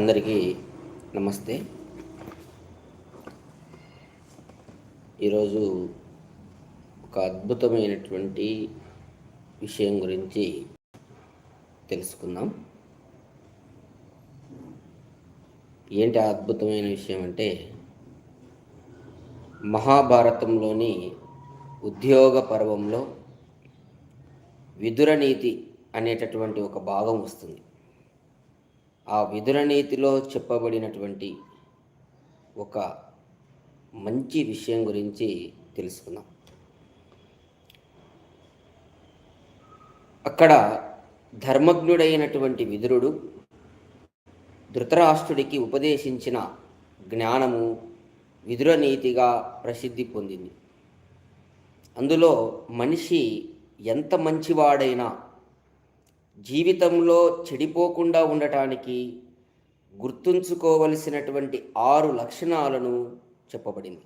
అందరికీ నమస్తే. ఈరోజు ఒక అద్భుతమైనటువంటి విషయం గురించి తెలుసుకుందాం. ఏంటి ఆ అద్భుతమైన విషయం అంటే మహాభారతంలోని ఉద్యోగ పర్వంలో విదురనీతి అనేటటువంటి ఒక భాగం వస్తుంది. ఆ విదురనీతిలో చెప్పబడినటువంటి ఒక మంచి విషయం గురించి తెలుసుకుందాం. అక్కడ ధర్మజ్ఞుడైనటువంటి విదురుడు ధృతరాష్ట్రుడికి ఉపదేశించిన జ్ఞానము విదురనీతిగా ప్రసిద్ధి పొందింది. అందులో మనిషి ఎంత మంచివాడైనా జీవితంలో చెడిపోకుండా ఉండటానికి గుర్తుంచుకోవలసినటువంటి ఆరు లక్షణాలను చెప్పబడింది.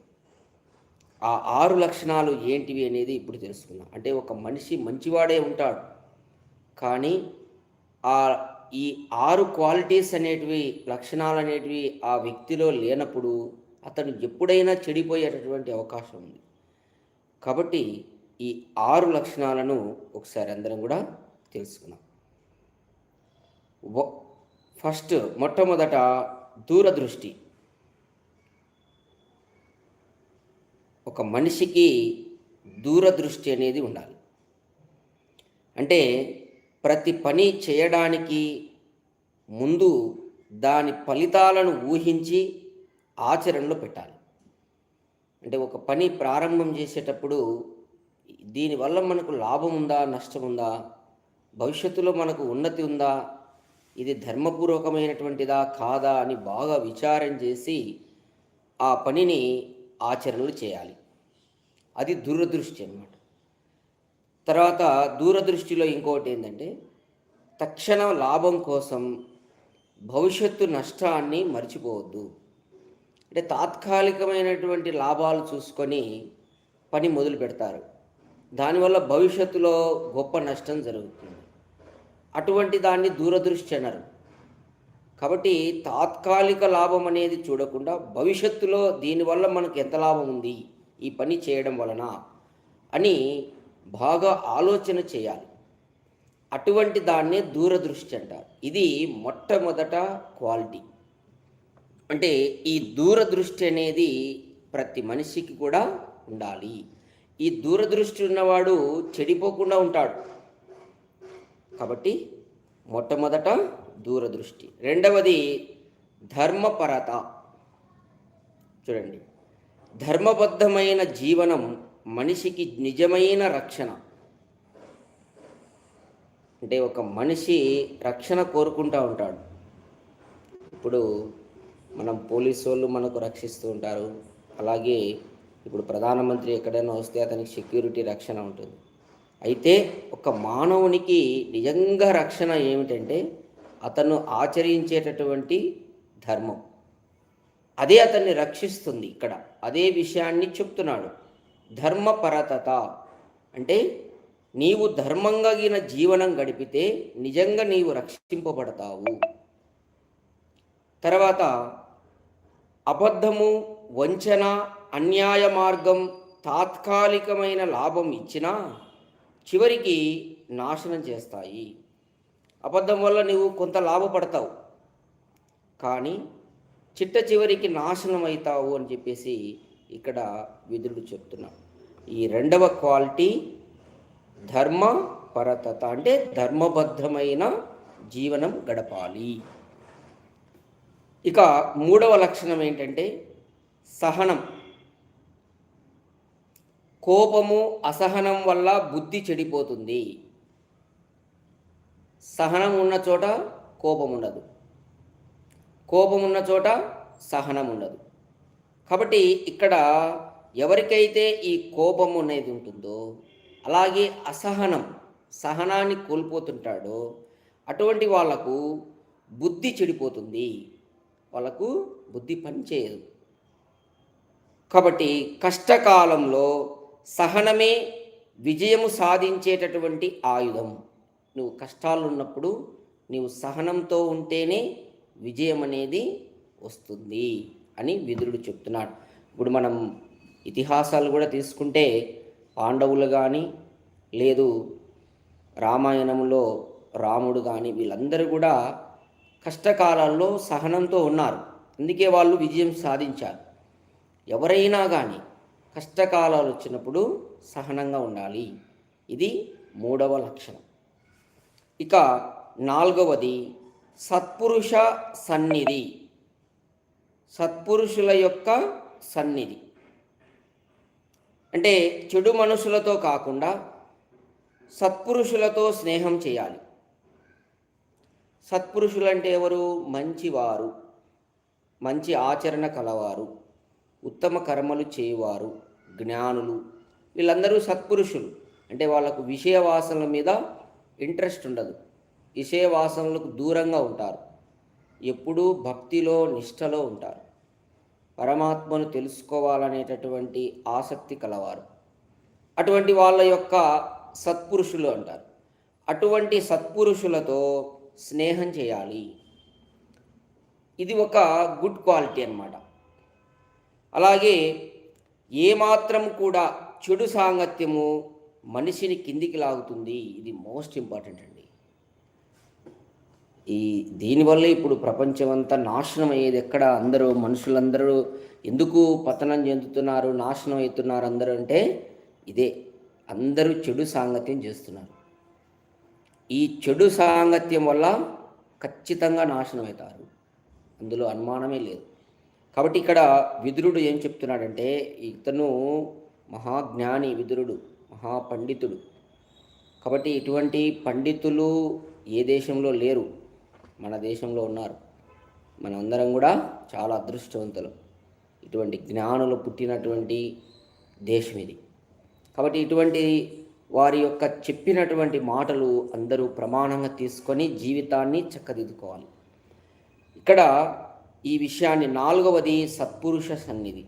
ఆ ఆరు లక్షణాలు ఏంటివి అనేది ఇప్పుడు తెలుసుకుందాం. అంటే ఒక మనిషి మంచివాడే ఉంటాడు. కానీ ఆ ఈ ఆరు క్వాలిటీస్ అనేటివి లక్షణాలు అనేటివి ఆ వ్యక్తిలో లేనప్పుడు అతను ఎప్పుడైనా చెడిపోయేటటువంటి అవకాశం ఉంది. కాబట్టి ఈ ఆరు లక్షణాలను ఒకసారి అందరం కూడా తెలుసుకున్నాం ఫస్ట్ మొట్టమొదట దూరదృష్టి. ఒక మనిషికి దూరదృష్టి అనేది ఉండాలి. అంటే ప్రతి పని చేయడానికి ముందు దాని ఫలితాలను ఊహించి ఆచరణలో పెట్టాలి. అంటే ఒక పని ప్రారంభం చేసేటప్పుడు దీనివల్ల మనకు లాభం ఉందా నష్టం ఉందా భవిష్యత్తులో మనకు ఉన్నతి ఉందా ఇది ధర్మపూర్వకమైనటువంటిదా కాదా అని బాగా విచారం చేసి ఆ పనిని ఆచరణలు చేయాలి. అది దూరదృష్టి అన్నమాట. తర్వాత దూరదృష్టిలో ఇంకోటి ఏంటంటే తక్షణ లాభం కోసం భవిష్యత్తు నష్టాన్ని మర్చిపోవద్దు. అంటే తాత్కాలికమైనటువంటి లాభాలు చూసుకొని పని మొదలు పెడతారు. దానివల్ల భవిష్యత్తులో గొప్ప నష్టం జరుగుతుంది. అటువంటి దాన్ని దూరదృష్టి అన్నారు. కాబట్టి తాత్కాలిక లాభం అనేది చూడకుండా భవిష్యత్తులో దీనివల్ల మనకు ఎంత లాభం ఉంది? ఈ పని చేయడం వలన అని బాగా ఆలోచన చేయాలి. అటువంటి దాన్నే దూరదృష్టి అంటారు. ఇది మొట్టమొదట క్వాలిటీ. అంటే ఈ దూరదృష్టి అనేది ప్రతి మనిషికి కూడా ఉండాలి. ఈ దూరదృష్టి ఉన్నవాడు చెడిపోకుండా ఉంటాడు. కాబట్టి మొట్టమొదట దూరదృష్టి. రెండవది ధర్మపరత. చూడండి. ధర్మబద్ధమైన జీవనం మనిషికి నిజమైన రక్షణ. అంటే ఒక మనిషి రక్షణ కోరుకుంటూ ఉంటాడు. ఇప్పుడు మనం పోలీసు వాళ్ళు మనకు రక్షిస్తూ ఉంటారు. అలాగే ఇప్పుడు ప్రధానమంత్రి ఎక్కడైనా వస్తే అతనికి సెక్యూరిటీ రక్షణ ఉంటుంది. అయితే ఒక మానవునికి నిజంగా రక్షణ ఏమిటంటే అతను ఆచరించేటటువంటి ధర్మం. అదే అతన్ని రక్షిస్తుంది ఇక్కడ. అదే విషయాన్ని చెప్తున్నాడు. ధర్మపరతత. అంటే నీవు ధర్మంగా జీవనం గడిపితే నిజంగా నీవు రక్షింపబడతావు. తర్వాత అబద్ధము వంచన అన్యాయ మార్గం తాత్కాలికమైన లాభం ఇచ్చినా చివరికి నాశనం చేస్తాయి. అబద్ధం వల్ల నువ్వు కొంత లాభపడతావు. కానీ చిట్ట చివరికి నాశనం అవుతావు అని చెప్పేసి ఇక్కడ విధుడు చెప్తున్నా ఈ రెండవ క్వాలిటీ ధర్మ పరతత అంటే ధర్మబద్ధమైన జీవనం గడపాలి. ఇక మూడవ లక్షణం ఏంటంటే సహనం. కోపము అసహనం వల్ల బుద్ధి చెడిపోతుంది. సహనం ఉన్న చోట కోపం ఉండదు. కోపం ఉన్న చోట సహనం ఉండదు. కాబట్టి ఇక్కడ ఎవరికైతే ఈ కోపం అనేది ఉంటుందో అలాగే అసహనం సహనాన్ని కోల్పోతుంటాడో అటువంటి వాళ్ళకు బుద్ధి చెడిపోతుంది. వాళ్ళకు బుద్ధి పనిచేయదు. కాబట్టి కష్టకాలంలో సహనమే విజయము సాధించేటటువంటి ఆయుధం. నువ్వు కష్టాలు ఉన్నప్పుడు నీవు సహనంతో ఉంటేనే విజయం అనేది వస్తుంది అని విదురుడు చెప్తున్నాడు. ఇప్పుడు మనం ఇతిహాసాలు కూడా తీసుకుంటే పాండవులు కానీ లేదు రామాయణంలో రాముడు కానీ వీళ్ళందరూ కూడా కష్టకాలాల్లో సహనంతో ఉన్నారు. అందుకే వాళ్ళు విజయం సాధించారు. ఎవరైనా కానీ కష్టకాలాలు వచ్చినప్పుడు సహనంగా ఉండాలి. ఇది మూడవ లక్షణం. ఇక నాలుగవది సత్పురుష సన్నిధి. సత్పురుషుల యొక్క సన్నిధి. అంటే చెడు మనుషులతో కాకుండా సత్పురుషులతో స్నేహం చేయాలి. సత్పురుషులంటే ఎవరు? మంచివారు. మంచి ఆచరణ కలవారు. ఉత్తమ కర్మలు చేయవారు జ్ఞానులు. వీళ్ళందరూ సత్పురుషులు. అంటే వాళ్ళకు విషయ వాసనల మీద ఇంట్రెస్ట్ ఉండదు. విషయ వాసనలకు దూరంగా ఉంటారు. ఎప్పుడూ భక్తిలో నిష్టలో ఉంటారు. పరమాత్మను తెలుసుకోవాలనేటటువంటి ఆసక్తి కలవారు. అటువంటి వాళ్ళ యొక్క సత్పురుషులు అంటారు. అటువంటి సత్పురుషులతో స్నేహం చేయాలి. ఇది ఒక గుడ్ క్వాలిటీ అన్నమాట. అలాగే ఏమాత్రం కూడా చెడు సాంగత్యము మనిషిని కిందికి లాగుతుంది. ఇది మోస్ట్ ఇంపార్టెంట్ అండి. ఈ దీనివల్ల ఇప్పుడు ప్రపంచం అంతా నాశనం అయ్యేది ఎక్కడ? అందరూ మనుషులందరూ ఎందుకు పతనం చెందుతున్నారు నాశనం అవుతున్నారు అందరూ అంటే ఇదే. అందరూ చెడు సాంగత్యం చేస్తున్నారు. ఈ చెడు సాంగత్యం వల్ల ఖచ్చితంగా నాశనం అవుతారు అందులో అనుమానమే లేదు. కాబట్టి ఇక్కడ విదురుడు ఏం చెప్తున్నాడంటే ఇతను మహాజ్ఞాని విదురుడు మహాపండితుడు. కాబట్టి ఇటువంటి పండితులు ఏ దేశంలో లేరు? మన దేశంలో ఉన్నారు. మనందరం కూడా చాలా అదృష్టవంతులు. ఇటువంటి జ్ఞానులు పుట్టినటువంటి దేశం ఇది. కాబట్టి ఇటువంటి వారి యొక్క చెప్పినటువంటి మాటలు అందరూ ప్రమాణంగా తీసుకొని జీవితాన్ని చక్కదిద్దుకోవాలి. ఇక్కడ ఈ విషయాన్ని నాలుగవది సత్పురుష సన్నిధి.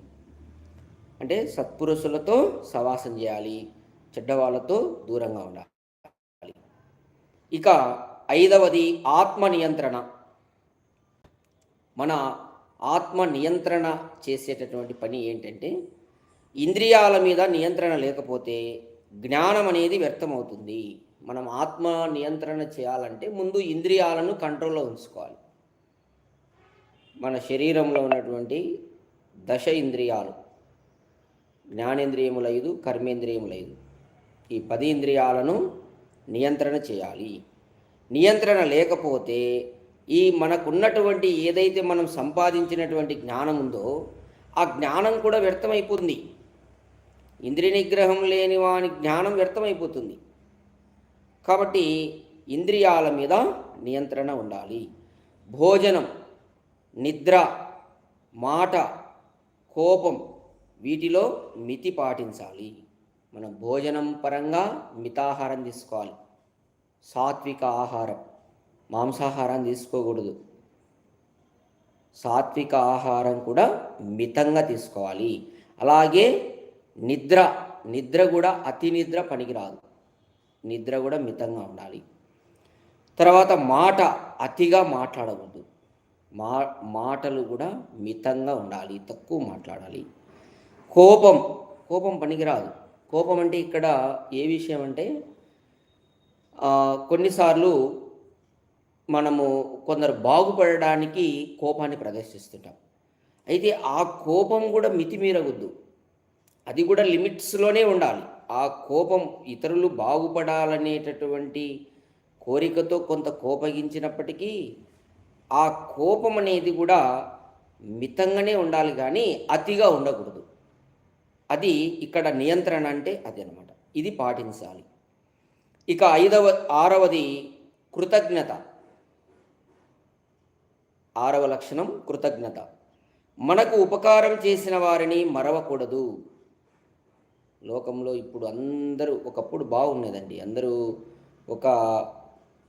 అంటే సత్పురుషులతో సవాసం చేయాలి చెడ్డవాళ్ళతో దూరంగా ఉండాలి. ఇక ఐదవది ఆత్మ నియంత్రణ. మన ఆత్మ నియంత్రణ చేసేటటువంటి పని ఏంటంటే ఇంద్రియాల మీద నియంత్రణ లేకపోతే జ్ఞానం అనేది వ్యర్థమవుతుంది. మనం ఆత్మ నియంత్రణ చేయాలంటే ముందు ఇంద్రియాలను కంట్రోల్లో ఉంచుకోవాలి. మన శరీరంలో ఉన్నటువంటి దశ ఇంద్రియాలు జ్ఞానేంద్రియములైదు కర్మేంద్రియములైదు. ఈ పది ఇంద్రియాలను నియంత్రణ చేయాలి. నియంత్రణ లేకపోతే ఈ మనకున్నటువంటి ఏదైతే మనం సంపాదించినటువంటి జ్ఞానం ఉందో ఆ జ్ఞానం కూడా వ్యర్థమైపోతుంది. ఇంద్రియ నిగ్రహం లేని వాని జ్ఞానం వ్యర్థమైపోతుంది. కాబట్టి ఇంద్రియాల మీద నియంత్రణ ఉండాలి. భోజనం నిద్ర మాట కోపం వీటిలో మితి పాటించాలి. మనం భోజనం పరంగా మితాహారం తీసుకోవాలి. సాత్విక ఆహారం మాంసాహారం తీసుకోకూడదు. సాత్విక ఆహారం కూడా మితంగా తీసుకోవాలి. అలాగే నిద్ర నిద్ర కూడా అతి నిద్ర పనికిరాదు. నిద్ర కూడా మితంగా ఉండాలి. తర్వాత మాట అతిగా మాట్లాడకూడదు. మా మాటలు కూడా మితంగా ఉండాలి తక్కువ మాట్లాడాలి. కోపం కోపం పనికిరాదు. కోపం అంటే ఇక్కడ ఏ విషయం అంటే కొన్నిసార్లు మనము కొందరు బాగుపడడానికి కోపాన్ని ప్రదర్శిస్తుంటాం. అయితే ఆ కోపం కూడా మితిమీరవద్దు. అది కూడా లిమిట్స్లోనే ఉండాలి. ఆ కోపం ఇతరులు బాగుపడాలనేటటువంటి కోరికతో కొంత కోపగించినప్పటికీ ఆ కోపం అనేది కూడా మితంగానే ఉండాలి కానీ అతిగా ఉండకూడదు. అది ఇక్కడ నియంత్రణ అంటే అది అనమాట ఇది పాటించాలి. ఇక ఐదవ ఆరవది కృతజ్ఞత. ఆరవ లక్షణం కృతజ్ఞత. మనకు ఉపకారం చేసిన వారిని మరవకూడదు. లోకంలో ఇప్పుడు అందరూ ఒకప్పుడు బాగున్నదండి అందరూ ఒక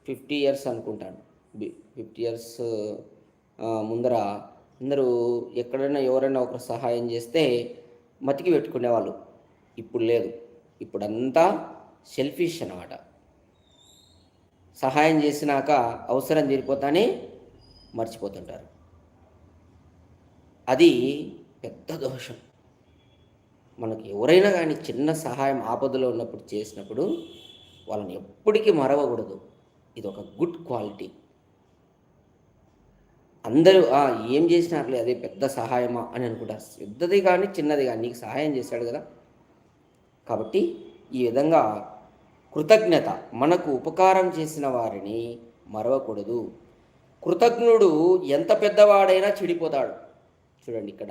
ఫిఫ్టీ ఇయర్స్ అనుకుంటాను. ఫిఫ్టీ ఇయర్స్ ముందర అందరూ ఎక్కడైనా ఎవరైనా ఒకరు సహాయం చేస్తే మతికి పెట్టుకునేవాళ్ళు. ఇప్పుడు లేదు. ఇప్పుడంతా సెల్ఫిష్ అన్నమాట. సహాయం చేసినాక అవసరం తీరిపోతానే మర్చిపోతుంటారు. అది పెద్ద దోషం. మనకు ఎవరైనా కానీ చిన్న సహాయం ఆపదలో ఉన్నప్పుడు చేసినప్పుడు వాళ్ళని ఎప్పటికీ మరవకూడదు. ఇది ఒక గుడ్ క్వాలిటీ. అందరూ ఏం చేసినట్లే అదే పెద్ద సహాయమా? అని అనుకుంటారు. పెద్దది కానీ చిన్నది కానీ నీకు సహాయం చేశాడు కదా. కాబట్టి ఈ విధంగా కృతజ్ఞత మనకు ఉపకారం చేసిన వారిని మరవకూడదు. కృతజ్ఞుడు ఎంత పెద్దవాడైనా చెడిపోతాడు. చూడండి ఇక్కడ.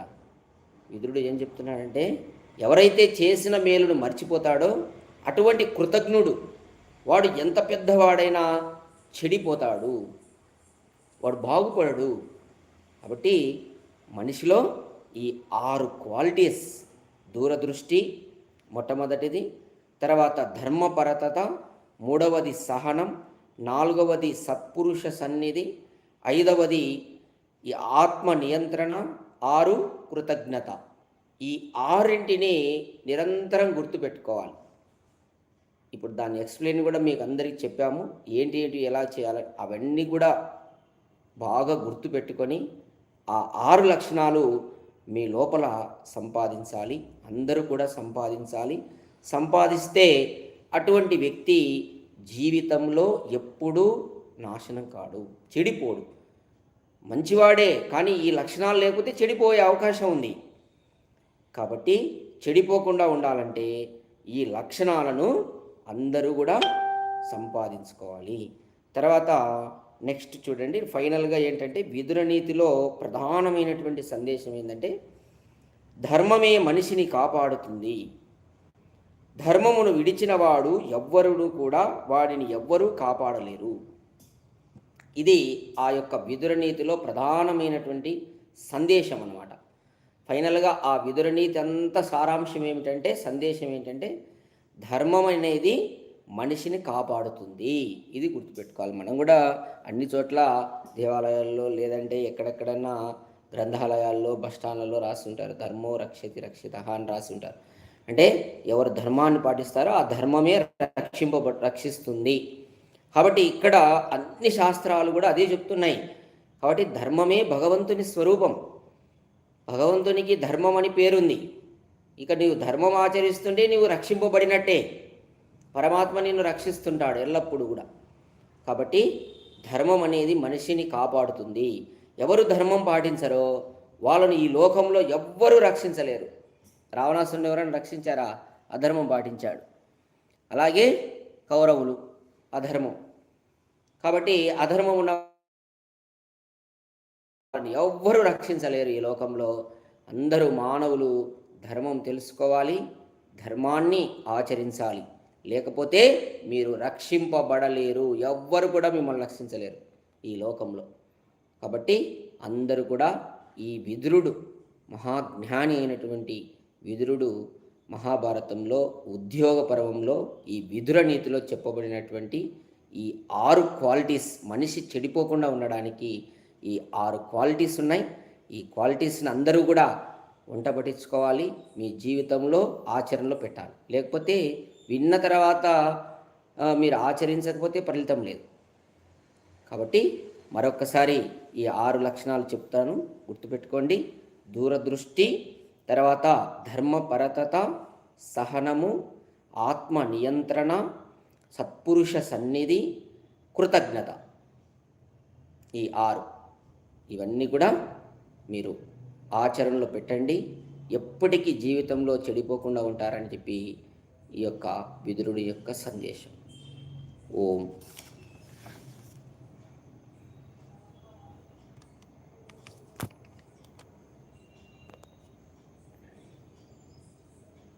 విదురుడు ఏం చెప్తున్నాడంటే ఎవరైతే చేసిన మేలును మర్చిపోతాడో అటువంటి కృతజ్ఞుడు వాడు ఎంత పెద్దవాడైనా చెడిపోతాడు. వాడు బాగుపడడు. కాబట్టి మనిషిలో ఈ ఆరు క్వాలిటీస్ దూరదృష్టి మొట్టమొదటిది తర్వాత ధర్మపరతత మూడవది సహనం నాలుగవది సత్పురుష సన్నిధి ఐదవది ఈ ఆత్మ నియంత్రణ ఆరు కృతజ్ఞత. ఈ ఆరింటిని నిరంతరం గుర్తుపెట్టుకోవాలి. ఇప్పుడు దాని ఎక్స్ప్లెయిన్ కూడా మీకు అందరికీ చెప్పాము. ఏంటి ఏంటి ఎలా చేయాలి అవన్నీ కూడా బాగా గుర్తుపెట్టుకొని ఆ ఆరు లక్షణాలు మీ లోపల సంపాదించాలి అందరూ కూడా సంపాదించాలి. సంపాదిస్తే అటువంటి వ్యక్తి జీవితంలో ఎప్పుడూ నాశనం కాడు చెడిపోడు. మంచివాడే కానీ ఈ లక్షణాలు లేకపోతే చెడిపోయే అవకాశం ఉంది. కాబట్టి చెడిపోకుండా ఉండాలంటే ఈ లక్షణాలను అందరూ కూడా సంపాదించుకోవాలి. తర్వాత నెక్స్ట్ చూడండి ఫైనల్గా ఏంటంటే విదుర నీతిలో ప్రధానమైనటువంటి సందేశం ఏంటంటే ధర్మమే మనిషిని కాపాడుతుంది. ధర్మమును విడిచిన వాడు ఎవ్వరుడు కూడా వాడిని ఎవ్వరూ కాపాడలేరు. ఇది ఆ యొక్క విదుర నీతిలో ప్రధానమైనటువంటి సందేశం అన్నమాట. ఫైనల్గా ఆ విదుర నీతి అంత సారాంశం ఏమిటంటే సందేశం ఏంటంటే ధర్మం అనేది మనిషిని కాపాడుతుంది. ఇది గుర్తుపెట్టుకోవాలి. మనం కూడా అన్ని చోట్ల దేవాలయాల్లో లేదంటే ఎక్కడెక్కడన్నా గ్రంథాలయాల్లో బస్టాండ్లలో ఉంటారు ధర్మో రక్షతి రక్షిత అని రాసి ఉంటారు అంటే ఎవరు ధర్మాన్ని పాటిస్తారో ఆ ధర్మమే రక్షింపబ రక్షిస్తుంది. కాబట్టి ఇక్కడ అన్ని శాస్త్రాలు కూడా అదే చెప్తున్నాయి. కాబట్టి ధర్మమే భగవంతుని స్వరూపం. భగవంతునికి ధర్మం అని పేరుంది. ఇక నీవు ధర్మం ఆచరిస్తుంటే నీవు రక్షింపబడినట్టే. పరమాత్మ నిన్ను రక్షిస్తుంటాడు ఎల్లప్పుడూ కూడా. కాబట్టి ధర్మం అనేది మనిషిని కాపాడుతుంది. ఎవరు ధర్మం పాటించరో వాళ్ళని ఈ లోకంలో ఎవ్వరూ రక్షించలేరు. రావణాసురుని ఎవరైనా రక్షించారా? అధర్మం పాటించాడు. అలాగే కౌరవులు అధర్మం. కాబట్టి అధర్మం ఉన్న వారిని ఎవ్వరూ రక్షించలేరు ఈ లోకంలో. అందరూ మానవులు ధర్మం తెలుసుకోవాలి ధర్మాన్ని ఆచరించాలి. లేకపోతే మీరు రక్షింపబడలేరు. ఎవ్వరు కూడా మిమ్మల్ని రక్షించలేరు ఈ లోకంలో. కాబట్టి అందరూ కూడా ఈ విదురుడు మహాజ్ఞాని అయినటువంటి విదురుడు మహాభారతంలో ఉద్యోగ పర్వంలో ఈ విదుర నీతిలో చెప్పబడినటువంటి ఈ ఆరు క్వాలిటీస్ మనిషి చెడిపోకుండా ఉండడానికి ఈ ఆరు క్వాలిటీస్ ఉన్నాయి. ఈ క్వాలిటీస్ని అందరూ కూడా వంట పట్టించుకోవాలి. మీ జీవితంలో ఆచరణలో పెట్టాలి. లేకపోతే విన్న తర్వాత మీరు ఆచరించకపోతే ఫలితం లేదు. కాబట్టి మరొకసారి ఈ ఆరు లక్షణాలు చెప్తాను. గుర్తుపెట్టుకోండి. దూరదృష్టి తర్వాత ధర్మపరతత సహనము ఆత్మ నియంత్రణ సత్పురుష సన్నిధి కృతజ్ఞత. ఈ ఆరు. ఇవన్నీ కూడా మీరు ఆచరణలో పెట్టండి. ఎప్పటికీ జీవితంలో చెడిపోకుండా ఉంటారని చెప్పి ఈ యొక్క విదురుడి యొక్క సందేశం. ఓం